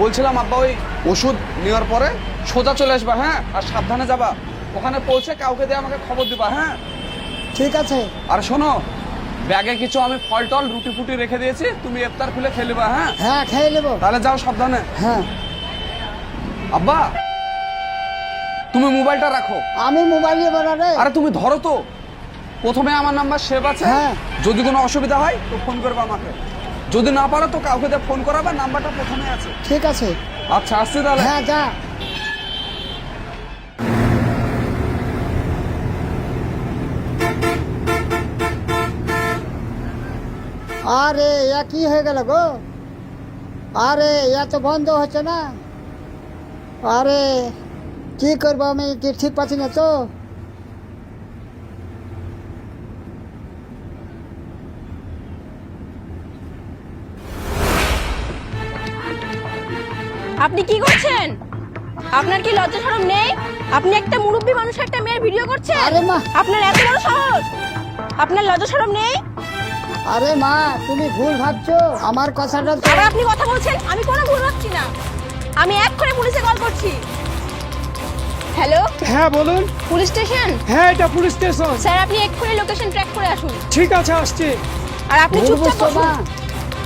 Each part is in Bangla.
বলছিলাম আব্বা ওই ওষুধ নেওয়ার পরে সোজা চলে আসবা হ্যাঁ? আর সাবধানে যাবা। ওখানে পৌঁছে কাউকে দিয়ে আমাকে খবর দিবা হ্যাঁ? ঠিক আছে। আর শোনো ব্যাগে কিছু আমি ফল টল রুটি ফুটি রেখে দিয়েছি তুমি ইফতার খুলে খেলিবা হ্যাঁ? হ্যাঁ খেয়ে নেব। তাহলে যাও সাবধানে। হ্যাঁ। আব্বা তুমি মোবাইলটা রাখো। আমি মোবাইল নেব না রে। আরে তুমি ধরো তো। প্রথমে আমার নাম্বার সেভ আছে। হ্যাঁ। যদি কোনো অসুবিধা হয় তো ফোন করবে আমাকে। যদি না পারো তো কাউকে দিয়ে ফোন করাবে নাম্বারটা প্রথমে আছে। ঠিক আছে। আচ্ছা আসছি তাহলে। হ্যাঁ যা। আরে ইয়া কি হয়ে গেল গো? আরে ইয়া তো বন্ধ হচ্ছে না। আরে কি করব আমি? কি ঠিক পাচ্ছি না তো? আপনি কি করছেন? আপনার কি লজ্জা শরম নেই? আপনি একটা মুরব্বী মানুষ একটা মেয়ের ভিডিও করছেন? আরে মা। আপনার এত বড় সাহস? আপনার লজ্জা শরম নেই? আরে মা তুমি ভুল ভাবছ। আমার কথাটা তো আবার আপনি কথা বলছেন আমি কোনো ভুল ভাবছি না। আমি এক করে পুলিশে কল করছি। হ্যালো? হ্যাঁ বলুন। Police station? হ্যাঁ এটা পুলিশ স্টেশন। স্যার আপনি এক্ষুনি লোকেশন ট্র্যাক করে আসুন। ঠিক আছে আসছি। আর আপনি চুপচাপ বসুন।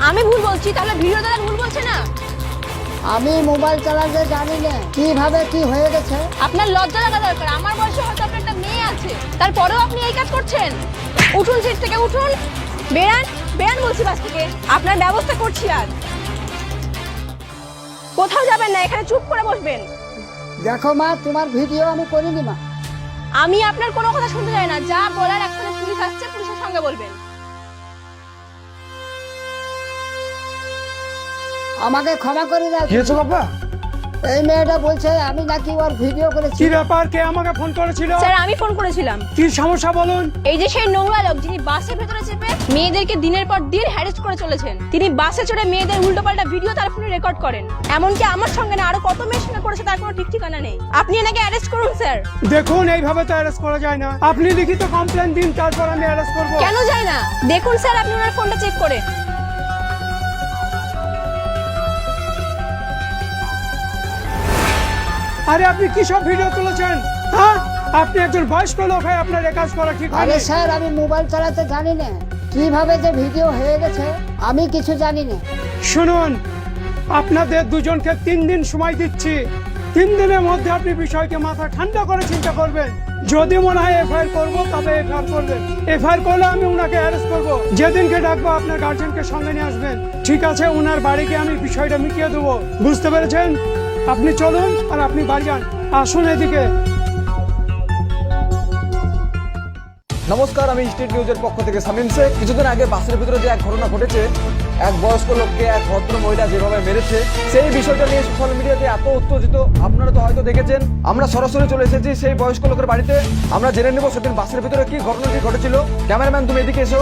আমি ভুল বলছি তাহলে ভিডিও দাদা ভুল বলছে না? আমি মোবাইল চালাতে জানি না। কীভাবে কি হয়ে গেছে? আপনার লজ্জা লাগা দরকার। আমার বয়সে হয়তো আপনার একটা মেয়ে আছে। তারপরেও আপনি এই কাজ করছেন? উঠুন সিট থেকে উঠুন। বেরান বেরান বলছি বাস থেকে। আপনার ব্যবস্থা করছি আর। কোথাও যাবেন না এখানে চুপ করে বসবেন। দেখো মা তোমার ভিডিও আমি করিনি মা। আমি আপনার কোনো কথা শুনতে চাই না। যা বলার এক্ষুনি পুলিশ আসছে পুলিশের সঙ্গে বলবেন। আমাকে ক্ষমা করে দাও। কি হয়েছে বাবা? এই মেয়েটা বলছে আমি নাকি ওর ভিডিও করেছি। কি ব্যাপার? কে আমাকে ফোন করেছিল? স্যার আমি ফোন করেছিলাম। কি সমস্যা বলুন? এই যে সেই নোংরা লোক যিনি বাসের ভেতরে চেপে মেয়েদেরকে দিনের পর দিন হ্যারেস করে চলেছেন তিনি বাসে চড়ে মেয়েদের উল্টোপাল্টা ভিডিও তার ফোনে রেকর্ড করেন। এমনকি আমার সঙ্গে না আরও কত মেয়ের সঙ্গে করেছে তার কোনো ঠিক ঠিকানা নেই। আপনি এনাকে অ্যারেস্ট করুন স্যার। দেখুন এইভাবে তো অ্যারেস্ট করা যায় না। আপনি লিখিত কমপ্লেন দিন তারপর আমি অ্যারেস্ট করব। কেন যায় না? দেখুন স্যার আপনি ওনার ফোনটা চেক করে। আরে আপনি কি সব ভিডিও তুলেছেন? হ্যাঁ? আপনি একজন বয়স্ক লোক হয় আপনার এ কাজ করা ঠিক আরে স্যার আমি মোবাইল চালাতে জানি না কীভাবে যে ভিডিও হয়ে গেছে আমি কিছু জানি না শুনুন আপনাদের দুজনকে তিন দিন সময় দিচ্ছি। তিন দিনের মধ্যে আপনি বিষয়কে মাথা ঠান্ডা করে চিন্তা করবেন। যদি মনে হয় এফআইআর করব, তবে এফআইআর করবেন এফআইআর করলে আমি উনাকে অ্যারেস্ট করব। যেদিনকে ডাকবো, আপনার গার্জেনকে সঙ্গে নিয়ে আসবেন। ঠিক আছে ওনার বাড়িকে আমি বিষয়টা মিটিয়ে দেবো। বুঝতে পেরেছেন? আপনি চলুন আর আপনি বাড়ি যান। আসুন এদিকে। নমস্কার, আমি স্টেট নিউজের পক্ষ থেকে সামিম শেখ। কিছুদিন আগে বাসের ভিতরে যে এক ঘটনা ঘটেছে এক বয়স্ক লোককে এক ভদ্র মহিলা যেভাবে মেরেছে, সেই বিষয়টা নিয়ে সোশ্যাল মিডিয়াতে এত উত্তেজিত, আপনারা তো হয়তো দেখেছেন। আমরা সরাসরি চলে এসেছি সেই বয়স্ক লোকের বাড়িতে। আমরা জেনে নেব সেদিন বাসের ভিতরে কি ঘটনাটি ঘটেছিল। ক্যামেরাম্যান তুমি এদিকে এসো।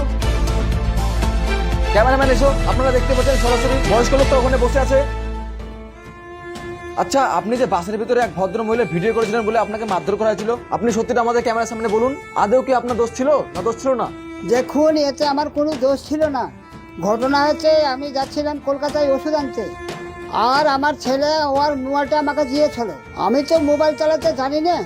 ক্যামেরাম্যান এসো। আপনারা দেখতে পাচ্ছেন সরাসরি বয়স্ক লোকটা ওখানে বসে আছে। আচ্ছা আপনি যে বাসের ভিতরে এক ভদ্র মহিলা ভিডিও করেছিলেন বলে আপনাকে মারধর করা হয়েছিল, আপনি সত্যিটা আমাদের ক্যামেরার সামনে বলুন। আদৌ কি আপনার দোষ ছিল না দোষ ছিল না? দেখুন, এতে আমার কোনো দোষ ছিল না। ঘটনা হচ্ছে আমি যাচ্ছিলাম কলকাতায় ওষুধ আনতে। আর আমার ছেলে ওর মোবাইলটা আমাকে দিয়েছিল। আমি তো মোবাইল চালাতে জানি না।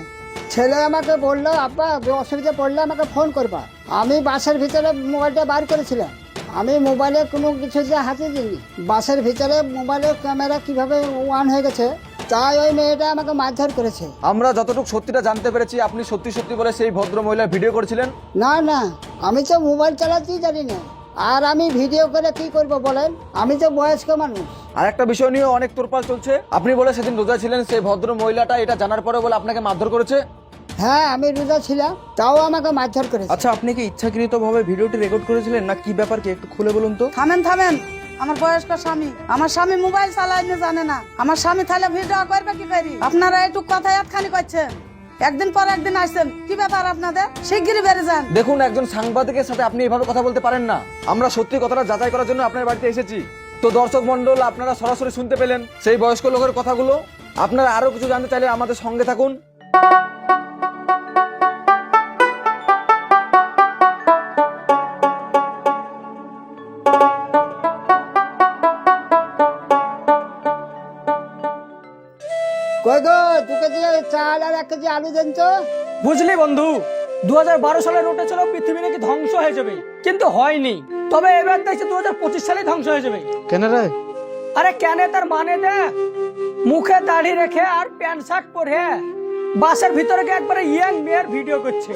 ছেলে আমাকে বলল আব্বা অসুবিধা পড়লে আমাকে ফোন করবা। আমি বাসের ভিতরে মোবাইলটা বার করেছিলাম। আমি মোবাইলে কোনো কিছু যে হাতে দিইনি। বাসের ভিতরে মোবাইলের ক্যামেরা কীভাবে ওয়ান হয়ে গেছে তাই ওই মেয়েটা আমাকে মারধর করেছে। আমরা যতটুকু সত্যিটা জানতে পেরেছি আপনি সত্যি সত্যি বলে সেই ভদ্র মহিলার ভিডিও করেছিলেন? না না আমি তো মোবাইল চালাতেই জানি না। আর আমি ভিডিও করে কি করব বলেন? আমি তো বয়স্ক মানুষ। আর একটা বিষয় নিয়ে অনেক তোরপাল চলছে। আপনি বলে সেদিন রোজা ছিলেন সেই ভদ্র মহিলাটা এটা জানার পরে বলে আপনাকে মারধর করেছে? হ্যাঁ আমি রোজা ছিলাম তাও আমাকে মারধর করেছে। আচ্ছা আপনি কি ইচ্ছাকৃতভাবে ভিডিওটি রেকর্ড করেছিলেন না কি ব্যাপার কি একটু খুলে বলুন তো? থামেন থামেন। আমার বয়স্ক স্বামী। আমার স্বামী মোবাইল চালাইতে জানে না। আমার স্বামী তাহলে ভিডিও করবে কি করি? আপনারা এইটুক কথা একখানি করছেন। একদিন পর একদিন আসছেন। কি ব্যাপার আপনাদের? শিগগিরই বেড়ে যান। দেখুন, একজন সাংবাদিকের সাথে আপনি এভাবে কথা বলতে পারেন না। আমরা সত্যি কথাটা যাচাই করার জন্য আপনার বাড়িতে এসেছি। তো দর্শক মন্ডল আপনারা সরাসরি শুনতে পেলেন সেই বয়স্ক লোকের কথাগুলো। আপনারা আরও কিছু জানতে চাইলে আমাদের সঙ্গে থাকুন। এক কেজি আলু দেন তো বুঝলি বন্ধু দু সালে নোটে ছিল পৃথিবী নাকি ধ্বংস হয়ে যাবে কিন্তু হয়নি। তবে এবার দেখছি দু সালে ধ্বংস হয়ে যাবে। কেন রে? আরে কেন তার মানে দেখ মুখে দাড়ি রেখে আর প্যান্ট শার্ট পরে বাসের ভিতরে গিয়ে একবারে ইয়াং মেয়ের ভিডিও করছে।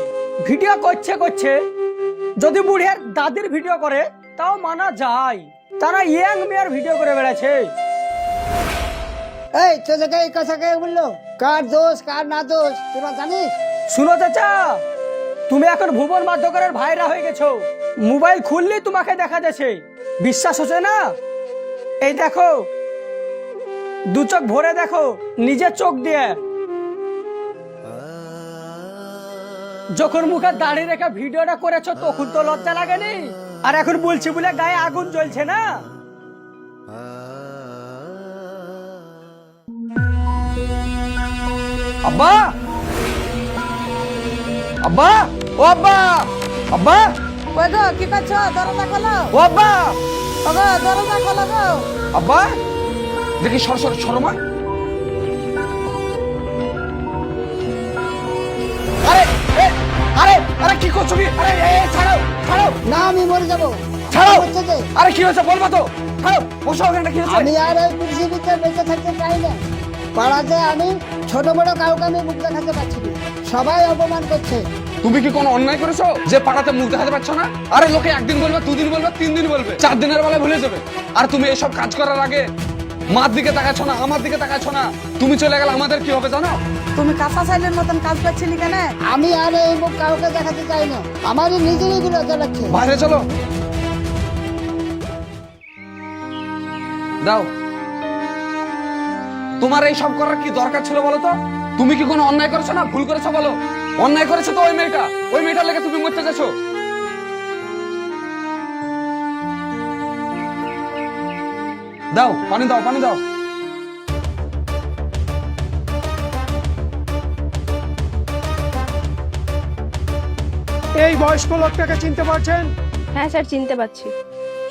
ভিডিও করছে করছে। যদি বুড়িয়ার দাদির ভিডিও করে তাও মানা যায়। তারা ইয়াং মেয়ের ভিডিও করে বেড়াচ্ছে। এই তোদেরকে এই কথা কে বলল? কার দোষ, কার না দোষ, তোরা জানিস? শুনো চাচা, তুমি এখন ভুবন মাধ্যকরের ভাইরা হয়ে গেছো। মোবাইল খুললেই তোমাকে দেখা যাচ্ছে। বিশ্বাস হচ্ছে না? এই দেখো, দু চোখ ভরে দেখো, নিজের চোখ দিয়ে। যখন মুখে দাঁড়িয়ে রেখে ভিডিওটা করেছ, তখন তো লজ্জা লাগেনি? আর এখন বলছি বলে গায়ে আগুন জ্বলছে না? আব্বা! আব্বা! ও আব্বা! আব্বা! ওই গো কি করছ? দরজা খোলো। ও আব্বা! ও গো দরজা খোলো গো। আব্বা! দেখি সর সর সরমা আরে আরে আরে কি করছ কি আরে এ, ছাড়ো ছাড়ো। না আমি মরে যাব। ছাড়ো। আরে কি হয়েছে বলবা তো? ছাড়ো বসো ওখানে কি হয়েছে? আমি আর এই পৃথিবীতে বেঁচে থাকতে চাই না। পাড়াতে আমি ছোট বড় কাউকে আমি মুখ দেখাতে পারছি না। সবাই অপমান করছে। তুমি কি কোনো অন্যায় করেছ? যে পাড়াতে মুখ দেখাতে পারছ না? আরে লোকে একদিন বলবে দুদিন বলবে তিন দিন বলবে চার দিনের বেলায় ভুলে যাবে। আর তুমি এসব কাজ করার আগে মার দিকে তাকাচ্ছ না আমার দিকে তাকাচ্ছ না। তুমি চলে গেলে আমাদের কি হবে জানো? তুমি কাঁচা সাইলের মতন কাজ করছিলি কেন? আমি আর এই মুখ কাউকে দেখাতে চাই না। আমারই নিজেরই লাগছে বাইরে চলো। দাও। তোমার এই সব করার কি দরকার ছিল বলো তো? তুমি কি কোনো অন্যায় করেছ না ভুল করেছ বলো? অন্যায় করেছ তো ওই মেয়েটা। ওই মেয়েটার লেগে তুমি মরতে যাচ্ছো দাও পানি দাও পানি দাও। এই বয়স্ক লোকটাকে চিনতে পারছেন? হ্যাঁ স্যার চিনতে পারছি।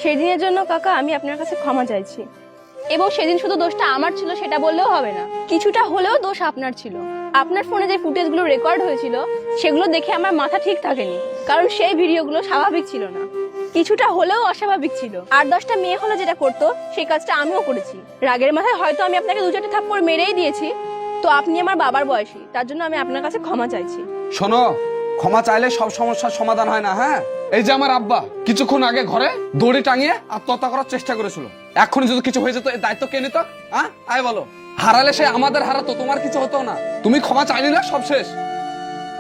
সেই দিনের জন্য কাকা আমি আপনার কাছে ক্ষমা চাইছি। এবং সেদিন শুধু দোষটা আমার ছিল, সেটা বললেও হবে না। কিছুটা হলেও দোষ আপনার ছিল। আপনার ফোনে যে ফুটেজগুলো রেকর্ড হয়েছিল, সেগুলো দেখে আমার মাথা ঠিক থাকেনি, কারণ সেই ভিডিওগুলো স্বাভাবিক ছিল না। কিছুটা হলেও অস্বাভাবিক ছিল। আর দশটা মেয়ে হলে যেটা করতো, সেই কাজটা আমিও করেছি। রাগের মাথায় হয়তো আমি আপনাকে দু চারটে থাপ্পড় মেরেই দিয়েছি, তো আপনি আমার বাবার বয়সী, তার জন্য আমি আপনার কাছে ক্ষমা চাইছি। শোনো, ক্ষমা চাইলে সব সমস্যার সমাধান হয় না হ্যাঁ? এই যে আমার আব্বা, কিছুক্ষণ আগে ঘরে দড়ি টাঙিয়ে আত্মহত্যা করার চেষ্টা করেছিল। এখন যদি কিছু হয়ে যেত এই দায়িত্ব কে নিত? হ্যাঁ আয় বলো। হারালে সে আমাদের হারাতো তোমার কিছু হতো না। তুমি ক্ষমা চাইলে না সব শেষ।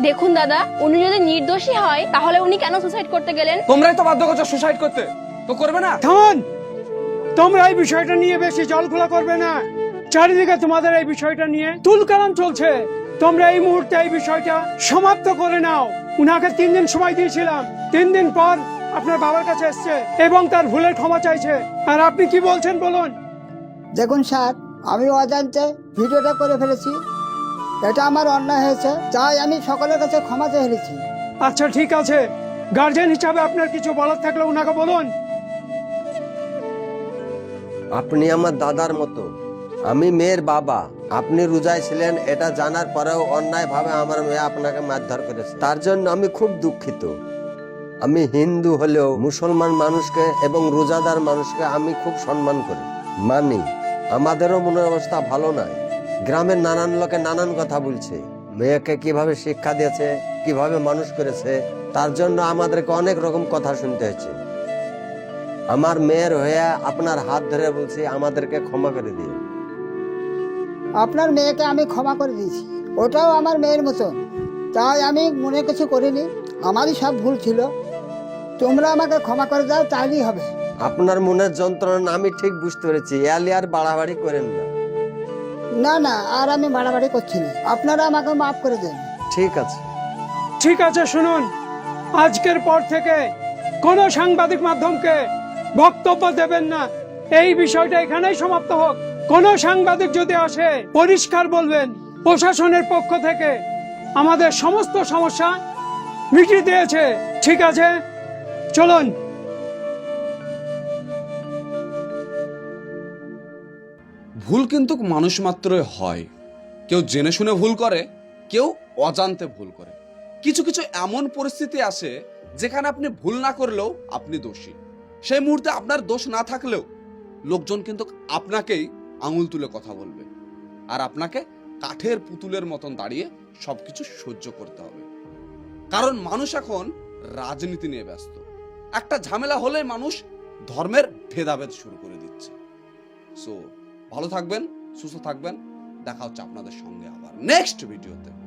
দেখুন দাদা উনি যদি নির্দোষী হয় তাহলে উনি কেন সুসাইড করতে গেলেন? তোমরাই তো বাধ্য করছ সুসাইড করতে। তো করবে না? থামান! তোমরা এই বিষয়টা নিয়ে বেশি জল খোলা করবে না। চারিদিকে তোমাদের এই বিষয়টা নিয়ে তুলকালাম চলছে। তোমরা এই মুহূর্তে এই বিষয়টা সমাপ্ত করে নাও। উনাকে তিন দিন সময় দিয়েছিলাম। তিন দিন পর আপনার বাবার কাছে এসছে এবং তার ভুলের ক্ষমা চাইছে। আর আপনি কি বলছেন বলুন? দেখুন স্যার আমি অজান্তে ভিডিওটা করে ফেলেছি। এটা আমার অন্যায় হয়েছে তাই আমি সকলের কাছে ক্ষমা চেয়ে ফেলেছি আচ্ছা ঠিক আছে। গার্জেন হিসাবে আপনার কিছু বলার থাকলে উনাকে বলুন। আপনি আমার দাদার মতো। আমি মেয়ের বাবা। আপনি রোজায় ছিলেন এটা জানার পরেও অন্যায় ভাবে আমার মেয়ে আপনাকে মারধর করেছে। তার জন্য আমি খুব দুঃখিত। আমি হিন্দু হলেও মুসলমান মানুষকে এবং রোজাদার মানুষকে আমি খুব সম্মান করি। মানি, আমাদেরও মনের অবস্থা ভালো নয়। গ্রামের নানান লোকে নানান কথা বলছে। মেয়েকে কীভাবে শিক্ষা দিয়েছে, কীভাবে মানুষ করেছে, তার জন্য আমাদেরকে অনেক রকম কথা শুনতে হয়েছে। আমার মেয়ের হয়ে আপনার হাত ধরে বলছি, আমাদেরকে ক্ষমা করে দিন আপনার মেয়েকে আমি ক্ষমা করে দিয়েছি। ওটাও আমার মেয়ের মতো তাই আমি মনে কিছু করিনি। আমারই সব ভুল ছিল। তোমরা আমাকে ক্ষমা করে দাও তাহলেই হবে। আপনার মনের যন্ত্রণা আমি ঠিক বুঝতে পেরেছি এলি আর বাড়াবাড়ি করেন না। না না আর আমি বাড়াবাড়ি করছি না। আপনারা আমাকে মাফ করে দেন। ঠিক আছে। ঠিক আছে শুনুন। আজকের পর থেকে কোনো সাংবাদিক মাধ্যমকে বক্তব্য দেবেন না। এই বিষয়টা এখানেই সমাপ্ত হোক। কোনো সাংবাদিক যদি আসে পরিষ্কার বলবেন প্রশাসনের পক্ষ থেকে আমাদের সমস্ত সমস্যা মিটিয়ে দিয়েছে। ঠিক আছে? চলুন। ভুল কিন্তু মানুষ মাত্রই হয়। কেউ জেনে শুনে ভুল করে, কেউ অজান্তে ভুল করে। কিছু কিছু এমন পরিস্থিতি আসে যেখানে আপনি ভুল না করলেও আপনি দোষী। সেই মুহূর্তে আপনার দোষ না থাকলেও লোকজন কিন্তু আপনাকেই আঙুল তুলে কথা বলবে। আর আপনাকে কাঠের পুতুলের মতন দাঁড়িয়ে সবকিছু সহ্য করতে হবে। কারণ মানুষ এখন রাজনীতি নিয়ে ব্যস্ত। একটা ঝামেলা হলে মানুষ ধর্মের ভেদাভেদ শুরু করে দিচ্ছে। সো ভালো থাকবেন, সুস্থ থাকবেন। দেখা হচ্ছে আপনাদের সঙ্গে আবার। নেক্সট ভিডিওতে